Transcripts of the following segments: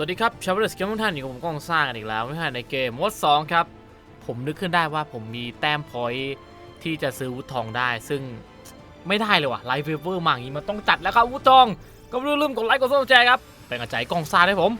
สวัสดีครับชาวเวอร์สเกมทุกท่านอยู่กับผมก้องสร้างกันอีกแล้วไม่ใช่ในเกมมดสองครับ ผมนึกขึ้นได้ว่าผมมีแต้มพอยที่จะซื้อวุฒทองได้ ซึ่งไม่ได้เลยว่ะไลฟ์เวเวอร์มาอย่างนี้มันต้องจัดแล้วครับวุฒทอง ก็ไม่ลืมกดไลค์กดซับสไครต์ครับเป็นกำลังใจายก้องสร้าด้วยผม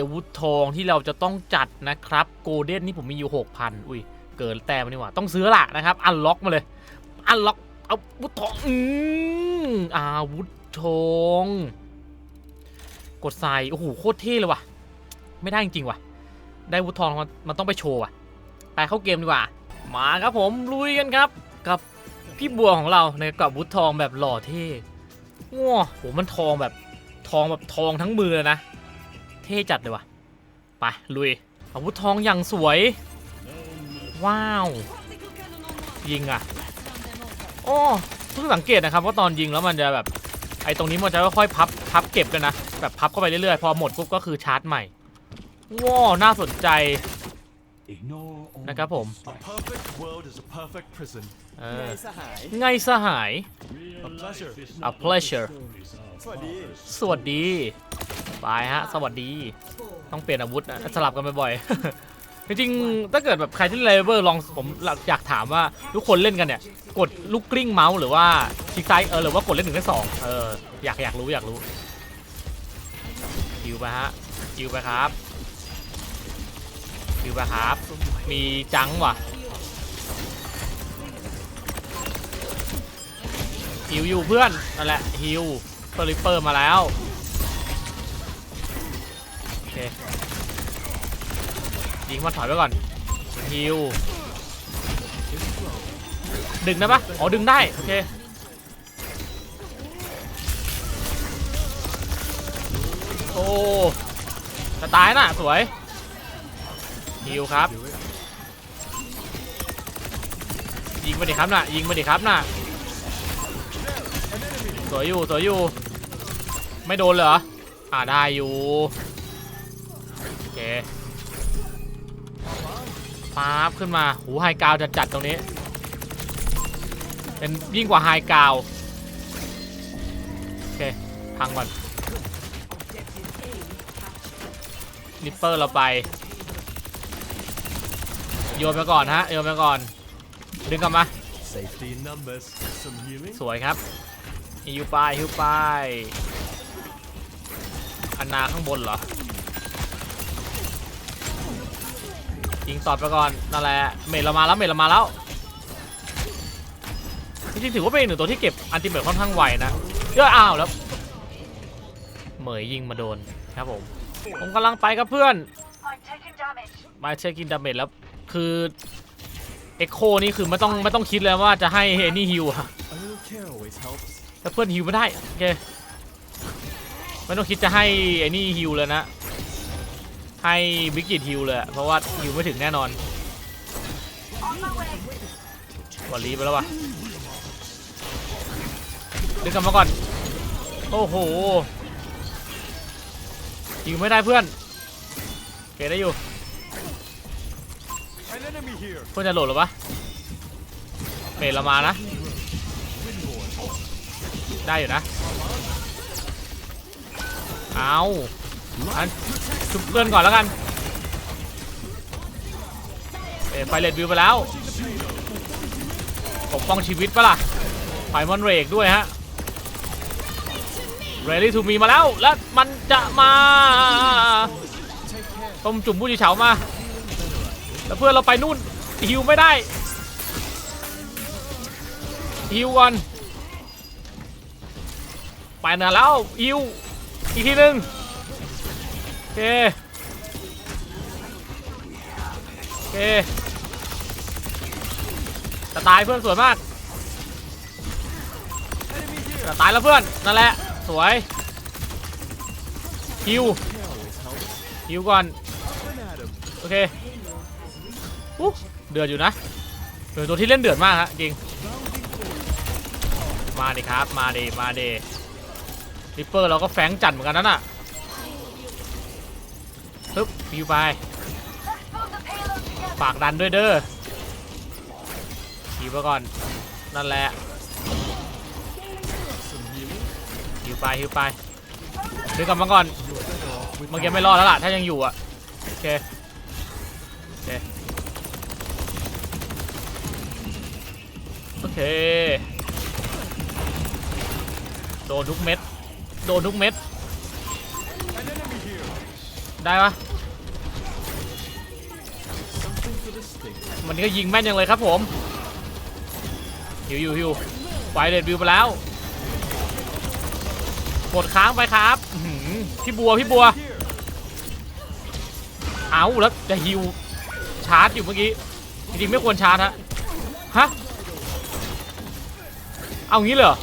อาวุธทองที่เราจะต้องจัดนะครับโกลเด้นนี่ผมมีอยู่6,000อุ้ยเกินแต้มนี่หว่าต้องซื้อละนะครับ อันล็อกมาเลย อันล็อกอาวุธทองอืมอาวุธทองกดใส่โอ้โหโคตรเท่เลยว่ะ ไม่ได้จริงๆว่ะ ได้อาวุธทองมันมันต้องไปโชว์อะไปเข้าเกมดีกว่า มาครับผมลุยกันครับ กับพี่บัวของเราในกับวุธทองแบบหล่อเท่ว้าโหมันทองแบบทองแบบทองทั้งมือเลยนะ เท่จัดเลยว่ะ ไป ลุย อาวุธทองอย่างสวย ว้าว ยิงอะ โอ้เพิ่งสังเกตนะครับว่าตอนยิงแล้วมันจะแบบ ไอ้ตรงนี้มันจะค่อยๆพับพับเก็บกันนะ แบบพับเข้าไปเรื่อยๆ พอหมดปุ๊บก็คือชาร์จใหม่ ว้าว น่าสนใจนะครับผม A perfect world is a perfect prison. เออสหายไงสหาย A pleasure. a pleasure สวัสดี สวัสดีบายฮะ สวัสดี ต้องเปลี่ยนอาวุธนะ สลับกันบ่อยๆ จริงๆ ถ้าเกิดแบบใครที่เลเวอร์ลองผมอยากถามว่าทุกคนเล่นกันเนี่ย กดลูกกลิ้งเมาส์หรือว่าคลิกซ้ายเออหรือว่ากดเล่นหนึ่งเล่นสองเอออยากอยากรู้อยากรู้คิวไปฮะคิวไปครับคิวไปครับ มีจังว่ะฮิวอยู่เพื่อนนั่นแหละฮิวเปอร์ลิปเปอร์มาแล้วโอเค ยิงมาถอยไปก่อนฮิวดึงได้ปะอ๋อ ดึงได้ โอเค โอ้จะตายน่ะ สวยฮิวครับ ยิงมาดิครับน่ะ ยิงมาดิครับน่ะ สวยอยู่ สวยอยู่ ไม่โดนเหรอ อ่าได้อยู่ ป๊าบขึ้นมา หูไฮกราวจัดจัดๆตรงนี้ เป็นยิ่งกว่าไฮกราวโอเค พังก่อนลิปเปอร์เราไป โยนไปก่อนฮะ โยนไปก่อน ดึงกลับมา Safety in numbers. Some healing. สวยครับฮิวไปฮิวไป อันนาข้างบนเหรอ ยิงตอดไปก่อนนั่นแหละเมดเรามาแล้วเมดเรามาแล้วจริงๆถือว่าเป็นหนึ่งตัวที่เก็บอันติเมทค่อนข้างไวนะเยอะอ้าวแล้วเหมยยิงมาโดนครับผมผมกำลังไปกับเพื่อนมาเช็คกินดาเมจแล้วคือเอ็กโคนี่คือไม่ต้องไม่ต้องคิดเลยว่าจะให้เฮนี่ฮิวอะถ้าเพื่อนฮิวไม่ได้โอเคไม่ต้องคิดจะให้ไอ้นี่ฮิวเลยนะ ให้วิกฤตฮิวเลยเพราะว่าฮิวไม่ถึงแน่นอนวันลีไปแล้ววะดึงกลับมาก่อน โอ้โหฮิวไม่ได้เพื่อนโอเคได้อยู่เพื่อนจะโหลดหรือปะเมดเรามานะ ได้อยู่นะ เอา อันชุบเพื่อนก่อนแล้วกันเอ้ไฟเลดวิวไปแล้วปกป้องชีวิตปะล่ะไฟมอนเรกด้วยฮะเรลี่ทูมีมาแล้ว แล้วมันจะมาต้มจุ่มผู้จีเฉามา แล้วเพื่อนเราไปนู่นฮิวไม่ได้ฮิวก่อนไปเนอะแล้วฮิวอีกทีหนึ่ง เคโอเคจะตายเพื่อนสวยมากจะตายแล้วเพื่อนนั่นแหละสวยฮิวฮิวก่อนโอเคอู้เดือดอยู่นะเป็นตัวที่เล่นเดือดมากฮะจริงมาดิครับมาดิมาดิริปเปอร์เราก็แฝงจัดเหมือนกันนั่นน่ะ ปึ๊บปิวไปฝากดันด้วยเด้อฮิวไปก่อน นั่นแหละหิวไปฮิวไปดึงกลับมาก่อนเมื่อกี้ไม่รอดแล้วล่ะ ถ้ายังอยู่อะ โอเค โอเค โอเค โดนทุกเม็ด โดนทุกเม็ด ได้ปะมันก็ยิงแม่นยังเลยครับผมฮิวฮิวฮิวไฟเดดวิวไปแล้วกดค้างไปครับพี่บัวพี่บัว เอาแล้วจะฮิวชาร์จอยู่เมื่อกี้ จริงๆไม่ควรชาร์จฮะ ฮะ เอางี้เลยเหรอ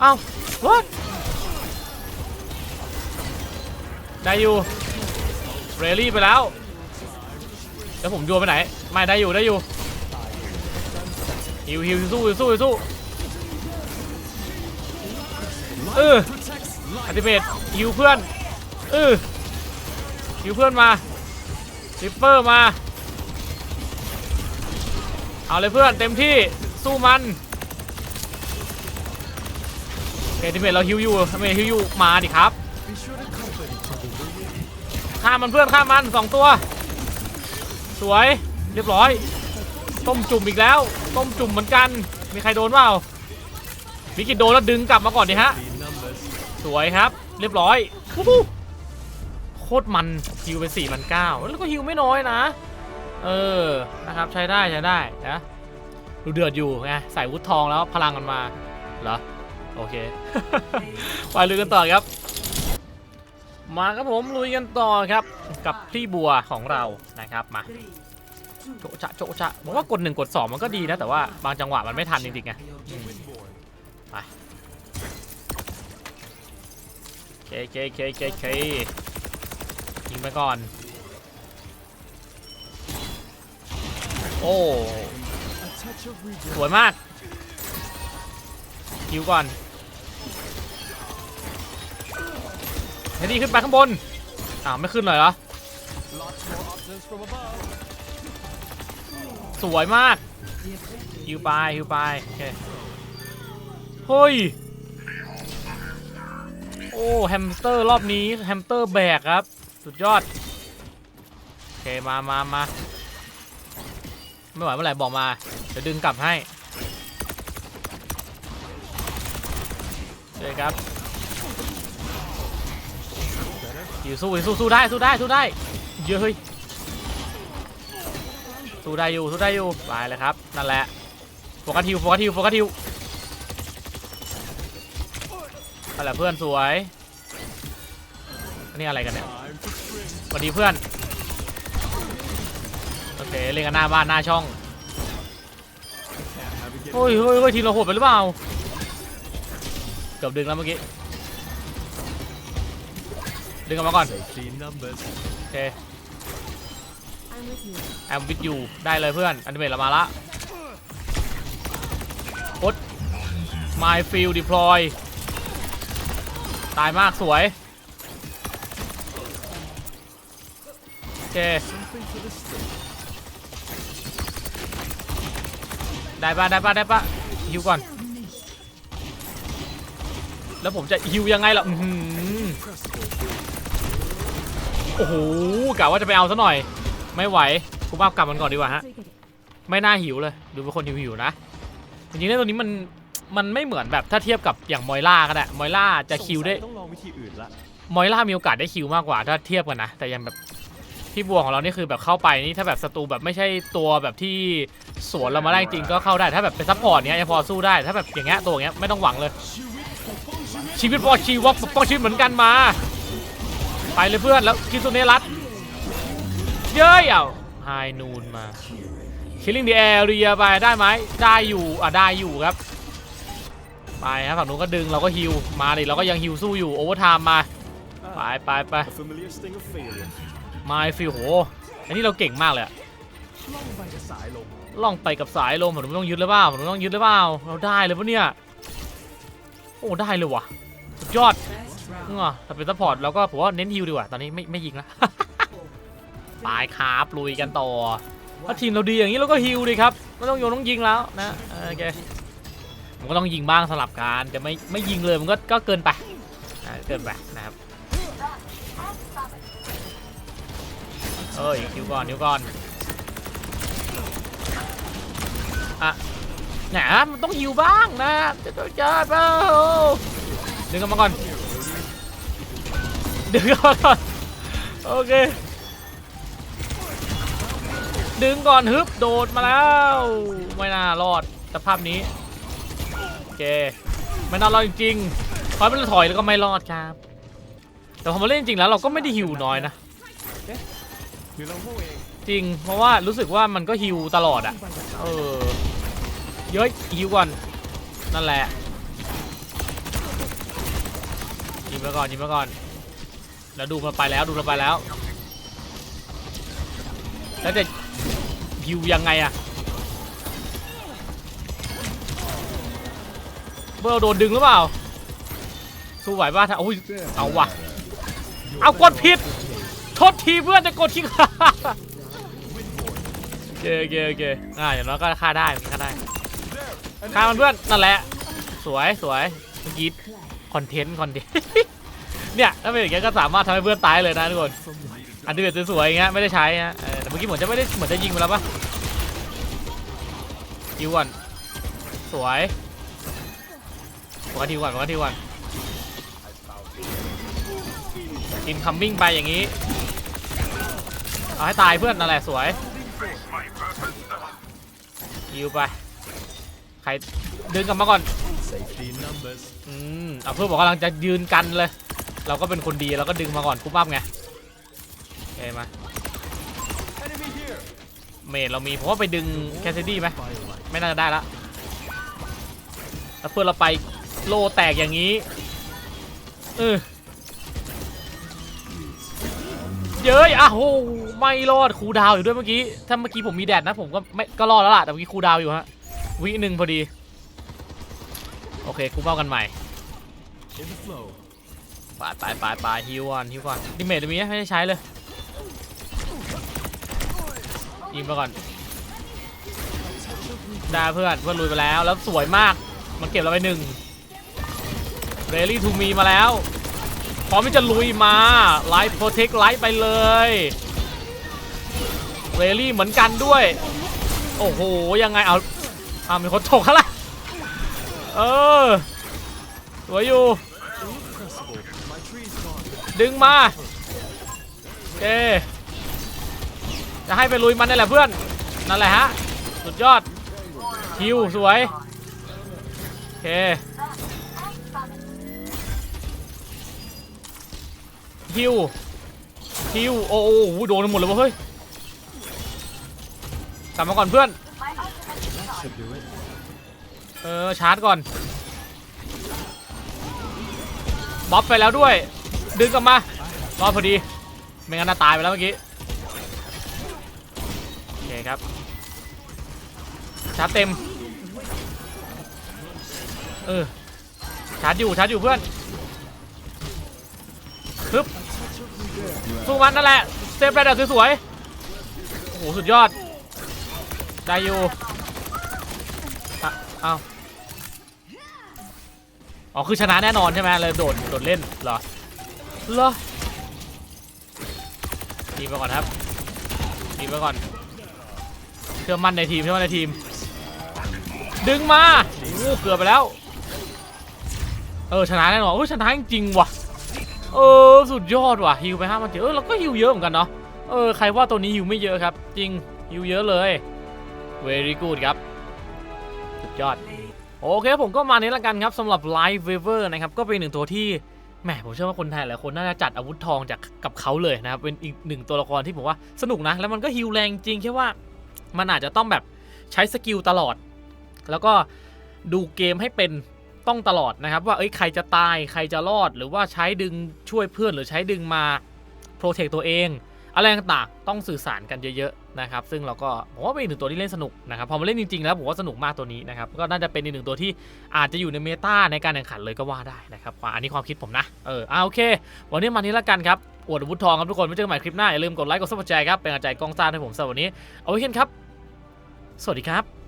เอา what ได้อยู่เรลี่ไปแล้วแล้วผมโยนไปไหน ไม่ได้อยู่ได้อยู่ฮิวฮิวสู้สู้สู้เออเอัติเมตฮิวเพื่อนเออฮิวเพื่อนมาริปเปอร์มาเอาเลยเพื่อนเต็มที่สู้มันโอเอติเมตเราฮิวอยู่อัติเมตฮิวอยู่มาดิครับ you? ฆ่ามันเพื่อนฆ่ามมันสองตัว สวยเรียบร้อย ต้มจุ่มอีกแล้ว ต้มจุ่มเหมือนกัน มีใครโดนเปล่ามิกิโดนแล้วดึงกลับมาก่อนดิฮะ สวยครับ เรียบร้อยโคตรมันฮิวไป4 0 0แล้วก็ฮิวไม่น้อยนะ เออนะครับใช้ได้ใช้ได้นะดูเดือดอยู่ไงใส่วุฒทองแล้วพลังมันมาเหรอโอเค ไปลุยกันต่อครับ มาครับผมลุยกันต่อครับกับพี่บัวของเรานะครับมาโจะจะโจะจะผมว่ากดหนึ่งกดสองมันก็ดีนะ แต่ว่าบางจังหวะมันไม่ทันจริงๆไง Windborn. เคเคเคเคเคยิงไปก่อน โอ้สวยมากคิวก่อน เฮดดี้ขึ้นไปข้างบน อ้าวไม่ขึ้นเลยเหรอ สวยมากฮิวไปฮิวไปโอเคเฮ้ย โอ้แฮมสเตอร์รอบนี้แฮมสเตอร์แบกครับ สุดยอด โอเคมามามาไม่ไหวเมื่อไหร่บอกมา เดี๋ยวดึงกลับให้เจอครับ อยู่สู้สู้สู้ได้สู้ได้สู้ได้เยอะเฮ้ยสู้ได้อยู่สู้ได้อยู่ไปเลยครับนั่นแหละโฟกัสฮิวโฟกัสฮิวโฟกัสฮิวนั่นแหละเพื่อนสวยนนี้อะไรกันเนี่ยสวัสดีเพื่อนโอเคเล่นกันหน้าบ้านหน้าช่อง Can't have it get เฮ้ยเฮ้ยเฮ้ยทีมเราโหดไปหรือเปล่าเกือบดึงแล้วเมื่อกี้ ดึงกลับมาก่อน Safety in numbers. โอเคแอมวิดยูได้เลยเพื่อน อันเมทเรามาละกด My Field Deploy ตายมากสวย โอเค Something for the stick. ได้ปะได้ปะได้ปะฮิวก่อน แล้วผมจะฮิวยังไงล่ะ อื้อหือ Pressable. โอ้โหกะว่าจะไปเอาซะหน่อย ไม่ไหวกูบ้ากลับมันก่อนดีกว่าฮะไม่น่าหิวเลยดูเป็นคนหิวหิวๆนะจริงๆแล้วตัวนี้มันมันไม่เหมือนแบบถ้าเทียบกับอย่างมอยล่าก็ได้มอยล่าจะคิวได้สงสัยต้องลองวิธีอื่นละมอยล่ามีโอกาสได้คิวมากกว่าถ้าเทียบกันนะแต่อยังแบบพี่บัวของเรานี่คือแบบเข้าไปนี่ถ้าแบบศัตรูแบบไม่ใช่ตัวแบบที่สวนเรามาได้จริงก็เข้าได้ถ้าแบบเป็นซัพพอร์ตเนี้ยยังพอสู้ได้ถ้าแบบอย่างเงี้ยตัวอย่างเงี้ยไม่ต้องหวังเลย ชีวิตพอชีวอกปกป้องชีวิตเหมือนกันมา ไปเลยเพื่อนแล้วคิสุเนรัตเย้ยเอาไฮนูนมาคิลลิ่งดีแอเรียไปได้ไหมได้อยู่อะได้อยู่ครับ ไปครับฝั่งนู้นก็ดึงเราก็ฮิวมาดิเราก็ยังฮิวสู้อยู่โอเวอร์ไทม์มาไปไปไปมาฟิลโหอันนี้เราเก่งมากเลยล่องไปกับสายลมผมต้องยึดหรือเปล่าผมต้องยึดหรือเปล่าเราได้เลยปะเนี่ยโอ้ได้เลยวะสุดยอด เออแต่เป็นซัพพอร์ตเราก็ผมว่าเน้นฮิวดีกว่าตอนนี้ไม่ไม่ยิงละปลายคาร์บลุยกันต่อถ้าทีมเราดีอย่างนี้เราก็ฮิลดีครับไม่ต้องโยนต้องยิงแล้วนะโอเคมันก็ต้องยิงบ้างสลับกันจะไม่ไม่ยิงเลยมันก็ก็เกินไปเกินไปนะครับเอ้ยฮิวก่อนฮิวก่อนอะแหนมันต้องฮิวบ้างนะจะต้องเจอเปล่าดึงกันมาก่อน ดึงก่อนโอเค ดึงก่อนฮึบโดดมาแล้ว ไม่น่ารอดสภาพนี้ โอเค ไม่น่ารอดจริงๆพอมันถอยแล้วก็ไม่รอดครับ แต่พอมาเล่นจริงแล้วเราก็ไม่ได้ฮิวน้อยนะเดี๋ยวเราพวกเองจริง เพราะว่ารู้สึกว่ามันก็ฮิวตลอดอะเออ เยอะฮิวก่อน นั่นแหละยิงไปก่อนยิงไปก่อน แล้วดูมันไปแล้วดูมันไปแล้ว แล้วจะฮิวยังไงอะเบอร์โดนดึงหรือเปล่า สู้ไหวป่ะถ้าโอ้ยเอาว่ะ เอากดผิด โทษทีเพื่อนจะกดทิ้งโอเคโอเคโอเคอ่าอย่างน้อยก็ฆ่าได้ฆ่าได้ฆ่ามันเพื่อนนั่นแหละ สวยสวยเมื่อกี้คอนเทนต์คอนเทนต์ เนี่ยถ้าเป็นอย่างเงี้ยก็สามารถทำให้เพื่อนตายเลยนะทุกคนอันที่เป็นสวยๆอย่างเงี้ยไม่ได้ใช้ฮะแต่เมื่อกี้เหมือนจะไม่ได้เหมือนจะยิงไปแล้วปะทิวก่อนสวยปกติก่อนปกติก่อนกินคัมมิ่งไปอย่างนี้เอาให้ตายเพื่อนนั่นแหละสวยยิวไปใครดึงกลับมาก่อนอืมเอาเพื่อนบอกกำลังจะยืนกันเลย เราก็เป็นคนดีเราก็ดึงมาก่อนปุ๊บปั๊บไงโอเคมาเมดเรามีผมว่าไปดึงแคสซิดี้ไหมไม่น่าจะได้ละแล้วเพื่อนเราไปโลแตกอย่างนี้เออเย้ยอ้าวโหไม่รอดครูดาวอยู่ด้วยเมื่อกี้ ถ้าเมื่อกี้ผมมีแดดนะผมก็ไม่ก็รอดแล้วล่ะ แต่เมื่อกี้ครูดาวอยู่ฮะ วิหนึ่งพอดี โอเคกูเป้ากันใหม่ in the flow ไปไปไปไปฮิวก่อนฮิวก่อนดิเมทมีไหมไม่ได้ใช้เลยยิงไปก่อนได้เพื่อนเพื่อนลุยไปแล้วแล้วสวยมากมันเก็บเราไปหนึ่งเรลี่ทูมีมาแล้วพร้อมที่จะลุยมาไลท์โปรเทคไลท์ไปเลยเรลี่เหมือนกันด้วย โอ้โหยังไงเอาเอามีคนถกเขาละเออสวยอยู่ ดึงมาโอเคจะให้ไปลุยมันนี่แหละเพื่อน นั่นแหละฮะ สุดยอด คิวสวยโอเคฮิวฮิวโอ้โหโดนหมดเลยว้ยเฮ้ยกลับมาก่อนเพื่อน เออชาร์จก่อน บ๊อบไปแล้วด้วย ดึงกลับมารอดพอดี ไม่งั้นน่าตายไปแล้วเมื่อกี้ โอเคครับ ชาร์จเต็ม เออ ชาร์จอยู่ ชาร์จอยู่เพื่อนปึ๊บสู้มันนั่นแหละ เซฟได้แบบสวยๆ โอ้โห สุดยอด ได้อยู่เอ้าอ๋อ คือชนะแน่นอนใช่ไหมเลยโดด โดดเล่นเหรอ เหรอทีมไปก่อนครับทีมไปก่อนเชื่อมั่นในทีมเชื่อมั่นในทีม ดึงมาโอ้เกือบไปแล้ว เออชนะแน่นอนเออชนะจริงว่ะ เออสุดยอดว่ะฮิวไปห้ามันเจอเออเราก็ฮิวเยอะเหมือนกันเนาะเออใครว่าตัวนี้ฮิวไม่เยอะครับ จริงฮิวเยอะเลย very good ครับสุดยอดโอเคผมก็มานี้ละกันครับสำหรับ Live Weaver นะครับก็เป็นหนึ่งตัวที่ แหมผมเชื่อว่าคนไทยหลายคนน่าจะจัดอาวุธทองจากกับเขาเลยนะครับเป็นอีกหนึ่งตัวละครที่ผมว่าสนุกนะ แล้วมันก็ฮิวแรงจริงแค่ว่ามันอาจจะต้องแบบใช้สกิลตลอด แล้วก็ดูเกมให้เป็นต้องตลอดนะครับ ว่าเอ้ยใครจะตายใครจะรอด หรือว่าใช้ดึงช่วยเพื่อนหรือใช้ดึงมาโปรเทคตัวเอง อะไรต่างๆต้องสื่อสารกันเยอะๆนะครับซึ่งเราก็ผมว่าเป็นอีกหนึ่งตัวที่เล่นสนุกนะครับพอมาเล่นจริงๆแล้วผมว่าสนุกมากตัวนี้นะครับก็น่าจะเป็นอีกหนึ่งตัวที่อาจจะอยู่ในเมตาในการแข่งขันเลยก็ว่าได้นะครับว่าอันนี้ความคิดผมนะเอออ่าโอเค วันนี้มานี้ละกันครับอวดอาวุธทองครับทุกคนไว้เจอกันใหม่คลิปหน้าอย่าลืมกดไลค์กดซับสไครต์ครับเป็นกำลังใจกองซ่าให้ผมสำหรับวันนี้เอาไว้เห็นครับ สวัสดีครับ